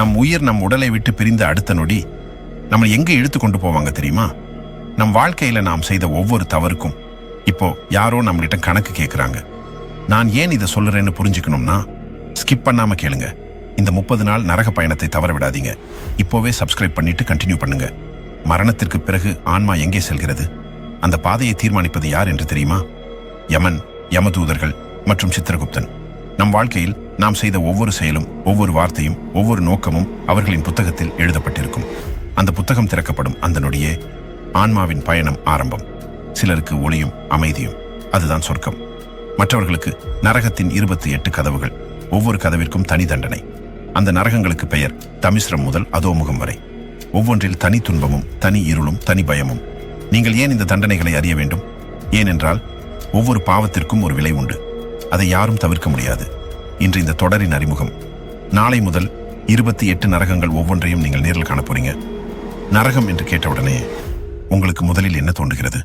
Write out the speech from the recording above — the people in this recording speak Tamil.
நம் உயிர் நம் உடலை விட்டு பிரிந்த அடுத்த நொடி நம்மளை எங்கே இழுத்து கொண்டு போவாங்க தெரியுமா? நம் வாழ்க்கையில நாம் செய்த ஒவ்வொரு தவறுக்கும் இப்போ யாரோ நம்மகிட்ட கணக்கு கேட்குறாங்க நான் ஏன் இதை சொல்லுறேன்னு புரிஞ்சுக்கணும்னா ஸ்கிப் பண்ணாம கேளுங்க. இந்த முப்பது நாள் நரக பயணத்தை தவற விடாதீங்க. இப்போவே சப்ஸ்கிரைப் பண்ணிட்டு கண்டினியூ பண்ணுங்க. மரணத்திற்கு பிறகு ஆன்மா எங்கே செல்கிறது? அந்த பாதையை தீர்மானிப்பது யார் என்று தெரியுமா? யமன் யமதூதர்கள் மற்றும் சித்திரகுப்தன். நம் வாழ்க்கையில் நாம் செய்த ஒவ்வொரு செயலும் ஒவ்வொரு வார்த்தையும் ஒவ்வொரு நோக்கமும் அவர்களின் புத்தகத்தில் எழுதப்பட்டிருக்கும். அந்த புத்தகம் திறக்கப்படும் அந்த நொடியே ஆன்மாவின் பயணம் ஆரம்பம். சிலருக்கு ஒளியும் அமைதியும். அதுதான் சொர்க்கம். மற்றவர்களுக்கு நரகத்தின் இருபத்தி எட்டு கதவுகள் ஒவ்வொரு கதவிற்கும் தனி தண்டனை. அந்த நரகங்களுக்கு பெயர் தமிஸ்ரம் முதல் அதோமுகம் வரை. ஒவ்வொன்றில் தனி துன்பமும் தனி இருளும் தனி பயமும். நீங்கள் ஏன் இந்த தண்டனைகளை அறிய வேண்டும்? ஏனென்றால் ஒவ்வொரு பாவத்திற்கும் ஒரு விலை உண்டு. அதை யாரும் தவிர்க்க முடியாது. இன்று இந்த தொடரின் அறிமுகம். நாளை முதல் இருபத்தி எட்டு நரகங்கள் ஒவ்வொன்றையும் நீங்கள் நேரில் காண போறீங்க நரகம் என்று கேட்டவுடனே உங்களுக்கு முதலில் என்ன தோன்றுகிறது?